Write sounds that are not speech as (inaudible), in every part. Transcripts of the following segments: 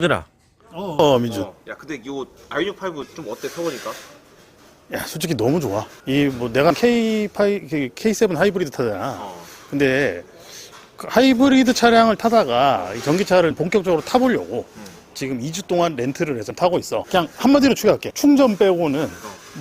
얘들아 어, 어 민주 어. 야 근데 이거 i6 좀 어때 타보니까? 야 솔직히 너무 좋아 이 뭐 내가 K5 K7 하이브리드 타잖아 어. 근데 그 하이브리드 차량을 타다가 이 전기차를 본격적으로 타보려고 지금 2주 동안 렌트를 해서 타고 있어 그냥 한마디로 추가할게 충전 빼고는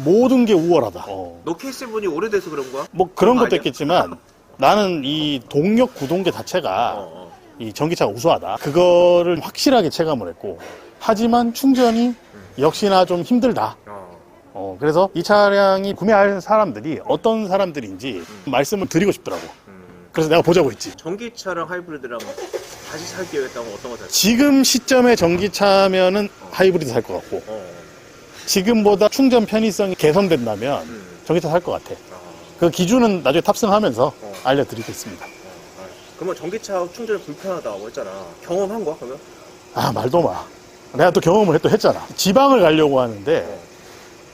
모든 게 우월하다 어. 너 K7이 오래돼서 그런 거야? 뭐 그런 것도 아니야? 있겠지만 나는 이 동력 구동계 자체가 어, 어. 이 전기차가 우수하다. 그거를 확실하게 체감을 했고, 하지만 충전이 역시나 좀 힘들다. 어. 어, 그래서 이 차량이 구매할 사람들이 어떤 사람들인지 말씀을 드리고 싶더라고. 음. 그래서 내가 보자고 했지. 전기차랑 하이브리드랑 다시 살 계획했다면 어떤 거 살? 지금 시점에 전기차면은 하이브리드 살 것 같고, 어. 지금보다 충전 편의성이 개선된다면 음. 전기차 살 것 같아. 아. 그 기준은 나중에 탑승하면서 어. 알려드리겠습니다. 어. 그러면 전기차 충전이 불편하다고 했잖아. 경험한 거야 그러면? 아, 말도 마. 내가 또 경험을 또 했잖아. 지방을 가려고 하는데, 어.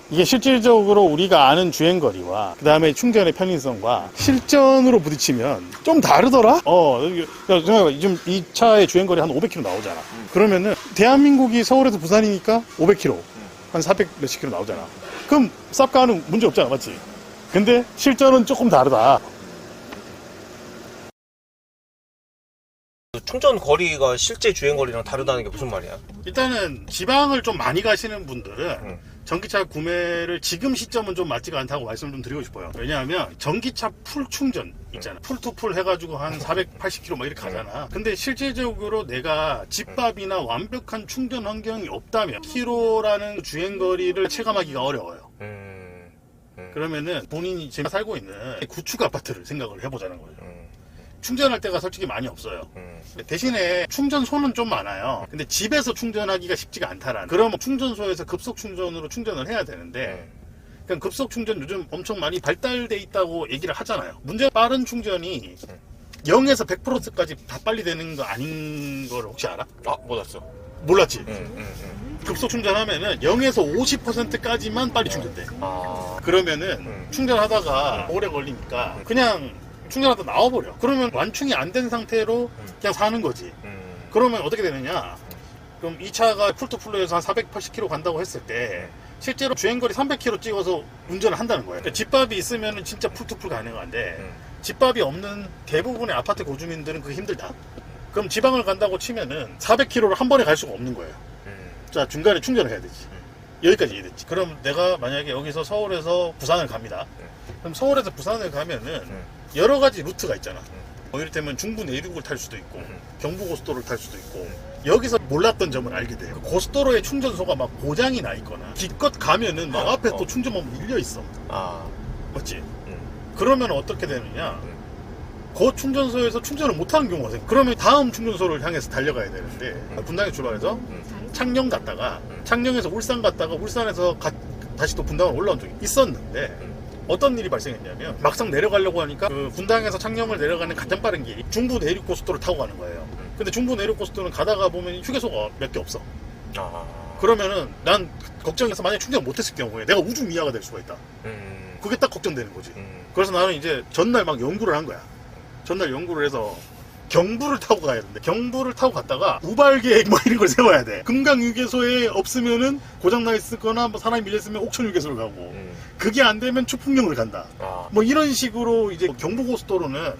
이게 실질적으로 우리가 아는 주행거리와 그 다음에 충전의 편의성과 실전으로 부딪히면 좀 다르더라? 어, 생각해봐. 지금 이 차의 주행거리 한 500km 나오잖아. 그러면은 대한민국이 서울에서 부산이니까 500km, 한 400 몇십 킬로 나오잖아. 그럼 쌉 가는 문제 없잖아, 맞지? 근데 실전은 조금 다르다. 충전 거리가 실제 주행 거리랑 다르다는 게 무슨 말이야? 일단은 지방을 좀 많이 가시는 분들은 응. 전기차 구매를 지금 시점은 좀 맞지가 않다고 말씀을 좀 드리고 싶어요. 왜냐하면 전기차 풀 충전 있잖아. 풀 투 풀 해가지고 한 480km 막 이렇게 가잖아. 근데 실제적으로 내가 집밥이나 완벽한 충전 환경이 없다면 키로라는 주행 거리를 체감하기가 어려워요. 음. 음. 그러면은 본인이 지금 살고 있는 구축 아파트를 생각을 해보자는 거예요. 음. 충전할 데가 솔직히 많이 없어요. 음. 대신에 충전소는 좀 많아요. 근데 집에서 충전하기가 쉽지가 않다라는. 그러면 충전소에서 급속 충전으로 충전을 해야 되는데, 그냥 급속 충전 요즘 엄청 많이 발달돼 있다고 얘기를 하잖아요. 문제 빠른 충전이 0에서 100%까지 다 빨리 되는 거 아닌 걸 혹시 알아? 아 몰랐어. 몰랐지? 음. 음. 음. 급속 충전하면은 0에서 50%까지만 빨리 충전돼. 아. 그러면은 음. 충전하다가 오래 걸리니까 그냥 충전하다 나와버려. 그러면 완충이 안 된 상태로 그냥 사는 거지. 음. 그러면 어떻게 되느냐? 그럼 이 차가 풀투플로에서 한 480km 간다고 했을 때 실제로 주행거리 300km 찍어서 운전을 한다는 거예요. 그러니까 집밥이 있으면 진짜 풀투플 가능한데 음. 집밥이 없는 대부분의 아파트 고주민들은 그게 힘들다. 그럼 지방을 간다고 치면은 400km를 한 번에 갈 수가 없는 거예요. 음. 자 중간에 충전을 해야 되지. 여기까지 이해됐지. 그럼 내가 만약에 여기서 서울에서 부산을 갑니다. 그럼 서울에서 부산을 가면은 여러 가지 루트가 있잖아. 뭐 이를테면 중부 내륙을 탈 수도 있고 경부고속도로를 탈 수도 있고 여기서 몰랐던 점을 알게 돼요. 고속도로의 충전소가 막 고장이 나 있거나 기껏 가면은 막 앞에 어. 또 충전만 밀려 있어. 아. 맞지? 음. 그러면 어떻게 되느냐? 그 충전소에서 충전을 못하는 경우가 생겨. 그러면 다음 충전소를 향해서 달려가야 되는데 분당에 출발해서 창녕 갔다가 창녕에서 울산 갔다가 울산에서 가- 다시 또 분당을 올라온 적이 있었는데 어떤 일이 발생했냐면 막상 내려가려고 하니까 그 분당에서 창녕을 내려가는 가장 빠른 길이 중부 내륙 고속도로를 타고 가는 거예요. 근데 중부 내륙 고속도로는 가다가 보면 휴게소가 몇 개 없어. 아. 그러면은 난 걱정해서 만약 충전 못했을 경우에 내가 우주 미아가 될 수가 있다. 음. 그게 딱 걱정되는 거지. 음. 그래서 나는 이제 전날 막 연구를 한 거야. 전날 연구를 해서 경부를 타고 가야 되는데 경부를 타고 갔다가 우발 계획 (laughs) 뭐 이런 걸 세워야 돼. 금강 휴게소에 없으면은 고장 나 있거나 뭐 사람이 밀렸으면 옥천 휴게소를 가고 음. 그게 안 되면 추풍령을 간다. 아. 뭐 이런 식으로 이제 경부고속도로는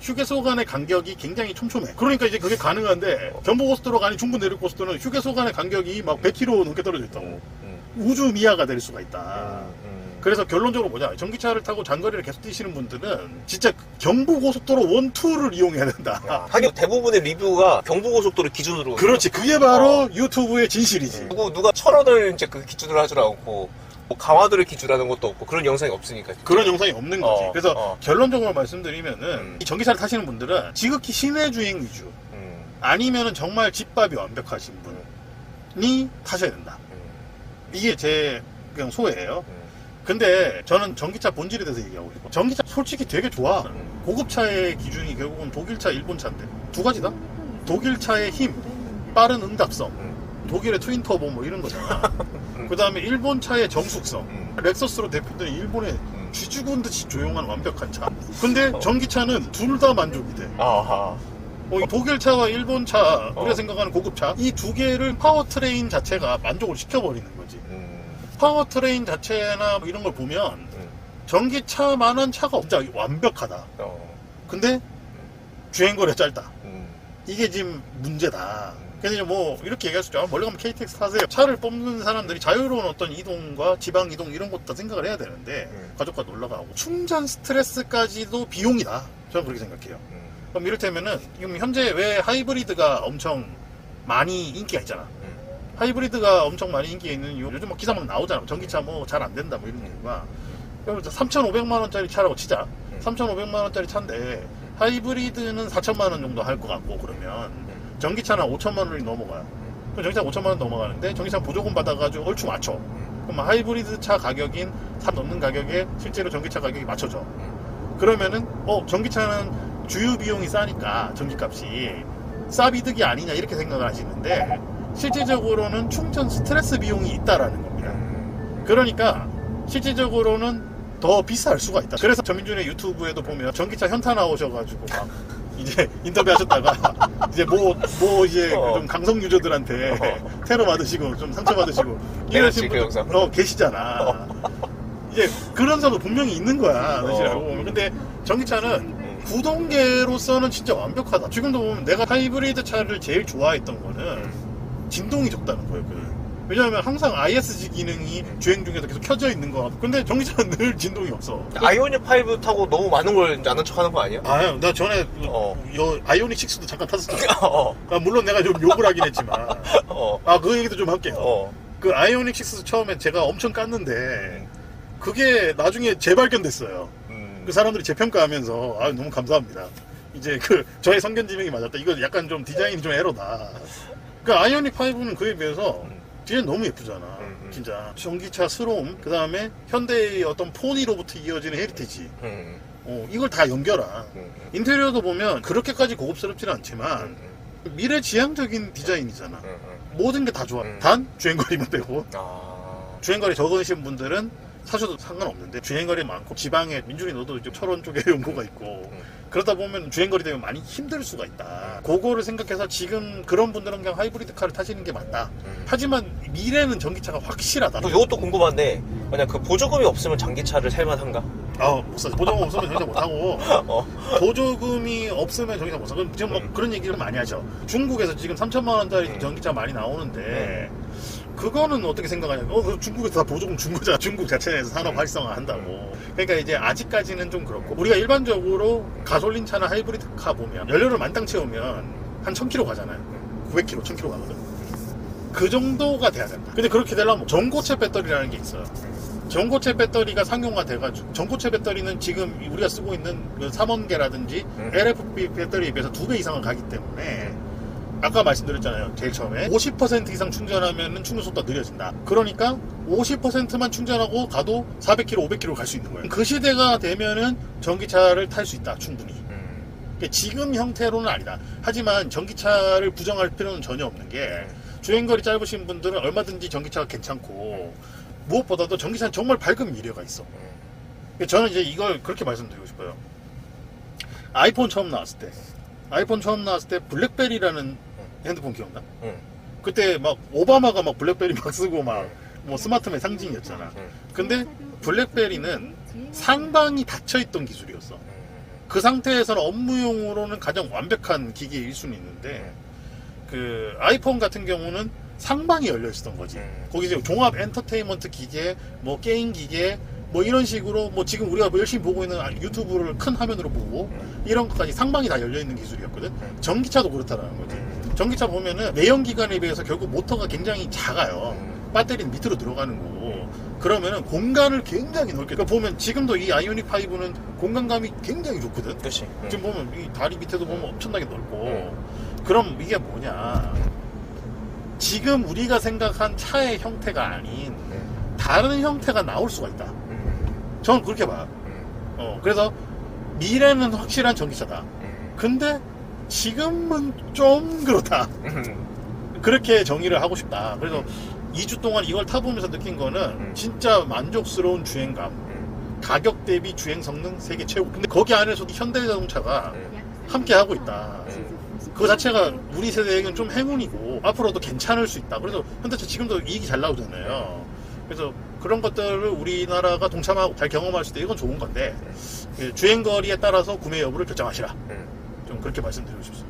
휴게소 간의 간격이 굉장히 촘촘해. 그러니까 이제 그게 가능한데 경부고속도로가 아닌 중부 내륙고속도로는 휴게소 간의 간격이 막 100km 넘게 떨어져 있다고. 음. 우주 미아가 될 수가 있다. 음. 그래서 결론적으로 뭐냐 전기차를 타고 장거리를 계속 뛰시는 분들은 진짜 경부고속도로 원, 투를 이용해야 된다 야, 하긴 대부분의 리뷰가 경부고속도로 기준으로 그렇지 그게 바로 어. 유튜브의 진실이지 누구 누가 철원을 이제 그 기준으로 하지 않고 뭐 강화도를 기준으로 하는 것도 없고 그런 영상이 없으니까 그런 영상이 없는 거지 어, 그래서 어. 결론적으로 말씀드리면은 음. 이 전기차를 타시는 분들은 지극히 시내 주행 위주 음. 아니면은 정말 집밥이 완벽하신 분이 타셔야 된다 음. 이게 제 그냥 소회예요 음. 근데 저는 전기차 본질에 대해서 얘기하고 싶어 전기차 솔직히 되게 좋아 음. 고급차의 기준이 결국은 독일차, 일본차인데 두 가지다. 독일차의 힘, 빠른 응답성, 독일의 트윈 터보 뭐 이런 거잖아. (laughs) 그 다음에 일본차의 정숙성, 음. 렉서스로 대표되는 일본의 쥐죽은 듯이 조용한 완벽한 차. 근데 전기차는 둘 다 만족이 돼. 아하 어, 이 독일 차와 일본 차, 어. 우리가 생각하는 고급 차, 이 두 개를 파워트레인 자체가 만족을 시켜버리는 거지. 음, 파워트레인 자체나 뭐 이런 걸 보면 음, 전기차만한 차가 진짜 완벽하다. 어, 근데 주행거리가 짧다. 음, 이게 지금 문제다. 그래서 뭐 이렇게 얘기할 수 있죠. 아, 멀리 가면 KTX 타세요. 차를 뽑는 사람들이 자유로운 어떤 이동과 지방 이동 이런 것도 다 생각을 해야 되는데 음. 가족과 놀러 가고 충전 스트레스까지도 비용이다. 저는 그렇게 생각해요. 음, 그럼 이를테면은 지금 현재 왜 하이브리드가 엄청 많이 인기가 있잖아. 음. 하이브리드가 엄청 많이 인기가 있는 이유 요즘 막 기사 막 나오잖아. 전기차 뭐 잘 안 된다 뭐 이런 이유가 3,500만 원짜리 차라고 치자. 음. 3,500만 원짜리 차인데 하이브리드는 4천만 원 정도 할 것 같고 그러면 전기차는 5천만 원이 넘어가요. 그럼 전기차 5천만 원 넘어가는데 전기차 보조금 받아가지고 얼추 맞춰. 그럼 하이브리드 차 가격인 3 넘는 가격에 실제로 전기차 가격이 맞춰져. 그러면은 어 전기차는 주유 비용이 싸니까 전기값이 싸비득이 아니냐 이렇게 생각을 하시는데 실질적으로는 충전 스트레스 비용이 있다라는 겁니다. 그러니까 실질적으로는 더 비쌀 수가 있다. 그래서 전민준의 유튜브에도 보면 전기차 현타 나오셔가지고 막 이제 (laughs) 인터뷰하셨다가 (laughs) 이제 뭐뭐 이제 어. 좀 강성 유저들한테 (laughs) 테러 받으시고 좀 상처 받으시고 이러신 분들. 어 계시잖아. 이제 그런 사도 분명히 있는 거야. 사실하고. 어. 근데 전기차는 음, 구동계로서는 진짜 완벽하다. 지금도 보면 내가 하이브리드 차를 제일 좋아했던 거는 진동이 적다는 거였거든. 왜냐하면 항상 ISG 기능이 주행 중에서 계속 켜져 있는 거. 근데 전기차는 늘 진동이 없어. 아이오닉 5 타고 너무 많은 걸 아는 척 하는 거 아니야? 아, 나 전에 어. 여, 아이오닉 6도 잠깐 탔었잖아. (laughs) 어, 아, 물론 내가 좀 욕을 하긴 했지만. 어, 아, 그 얘기도 좀 할게요. 어. 그 아이오닉 6 처음에 제가 엄청 깠는데 그게 나중에 재발견됐어요. 음, 그 사람들이 재평가하면서 아 너무 감사합니다. 이제 그 저의 성견 지명이 맞았다. 이거 약간 좀 디자인이 좀 에러다. 그 아이오닉 5는 그에 비해서 음. 디자인 너무 예쁘잖아. 음, 음. 진짜 전기차스러움. 그 다음에 현대의 어떤 포니로부터 이어지는 헤리티지. 음, 어, 이걸 다 연결한. 음, 인테리어도 보면 그렇게까지 고급스럽지는 음, 않지만 음, 미래지향적인 디자인이잖아. 음, 음. 모든 게 다 좋아. 음. 단 주행거리만 빼고. 아, 주행거리 적으신 분들은 사셔도 상관없는데 주행거리 많고 지방에 민준이 너도 이제 철원 쪽에 (laughs) 연고가 있고 그러다 보면 주행거리 되면 많이 힘들 수가 있다. 그거를 생각해서 지금 그런 분들은 그냥 하이브리드 카를 타시는 게 맞다. 음. 하지만 미래는 전기차가 확실하다. 뭐 이것도 궁금한데 만약 그 보조금이 없으면 전기차를 살만한가? 아, 못 사. 보조금 없으면 전기차 못 타고 (laughs) 어, 보조금이 없으면 전기차 못 사. 그럼 지금 뭐 음. 그런 얘기를 많이 하죠. 중국에서 지금 3천만 원짜리 음. 전기차 많이 나오는데 그거는 어떻게 생각하냐? 어, 그 중국에서 다 보조금 준 거잖아. (laughs) 중국 자체에서 산업 음. 활성화 한다고. 그러니까 이제 아직까지는 좀 그렇고 우리가 일반적으로 가솔린 차나 하이브리드 카 보면 연료를 만땅 채우면 한 1000km 가잖아요. 900km, 1000km 가거든. 그 정도가 돼야 된다. 근데 그렇게 되려면 전고체 배터리라는 게 있어요. 전고체 배터리가 상용화 돼가지고 전고체 배터리는 지금 우리가 쓰고 있는 그 3원계라든지 음. LFP 배터리에 비해서 두 배 이상은 가기 때문에 아까 말씀드렸잖아요. 제일 처음에 50% 이상 충전하면 충전 속도가 느려진다. 그러니까 50%만 충전하고 가도 400km, 500km 갈 수 있는 거예요. 그 시대가 되면은 전기차를 탈 수 있다. 충분히. 음, 그러니까 지금 형태로는 아니다. 하지만 전기차를 부정할 필요는 전혀 없는 게 주행거리 짧으신 분들은 얼마든지 전기차가 괜찮고 무엇보다도 전기차는 정말 밝은 미래가 있어. 음, 그러니까 저는 이제 이걸 그렇게 말씀드리고 싶어요. 아이폰 처음 나왔을 때, 아이폰 처음 나왔을 때 블랙베리라는 핸드폰 기억나? 음, 그때 막 오바마가 막 블랙베리 막 쓰고 막 뭐 스마트맨 상징이었잖아. 음, 근데 블랙베리는 상방이 닫혀있던 기술이었어. 음, 그 상태에서는 업무용으로는 가장 완벽한 기기일 수는 있는데 그 아이폰 같은 경우는 상방이 열려 있었던 거지. 음. 거기 이제 종합 엔터테인먼트 기계, 뭐 게임 기계, 뭐 이런 식으로 뭐 지금 우리가 뭐 열심히 보고 있는 유튜브를 큰 화면으로 보고 이런 것까지 상방이 다 열려 있는 기술이었거든. 전기차도 그렇다라는 거지. 전기차 보면은 내연 기관에 비해서 결국 모터가 굉장히 작아요. 배터리는 밑으로 들어가는 거고. 그러면은 공간을 굉장히 넓게. 그러니까 보면 지금도 이 아이오닉 5는 공간감이 굉장히 좋거든. 그렇지. 음. 지금 보면 이 다리 밑에도 보면 엄청나게 넓고 그럼 이게 뭐냐 지금 우리가 생각한 차의 형태가 아닌 음, 다른 형태가 나올 수가 있다 음, 저는 그렇게 봐요. 음, 어, 그래서 미래는 확실한 전기차다. 음, 근데 지금은 좀 그렇다. 음, 그렇게 정의를 하고 싶다. 그래서 2주 동안 이걸 타보면서 느낀 거는 음. 진짜 만족스러운 주행감 음, 가격 대비 주행 성능 세계 최고. 근데 거기 안에서도 현대자동차가 음. 함께 하고 있다. 음. 그거 자체가 우리 세대에게는 좀 행운이고 앞으로도 괜찮을 수 있다. 그래서 현대차 지금도 이익이 잘 나오잖아요. 그래서 그런 것들을 우리나라가 동참하고 잘 경험할 수 있다. 이건 좋은 건데 그 주행거리에 따라서 구매 여부를 결정하시라. 음. 좀 그렇게 말씀드리고 싶습니다.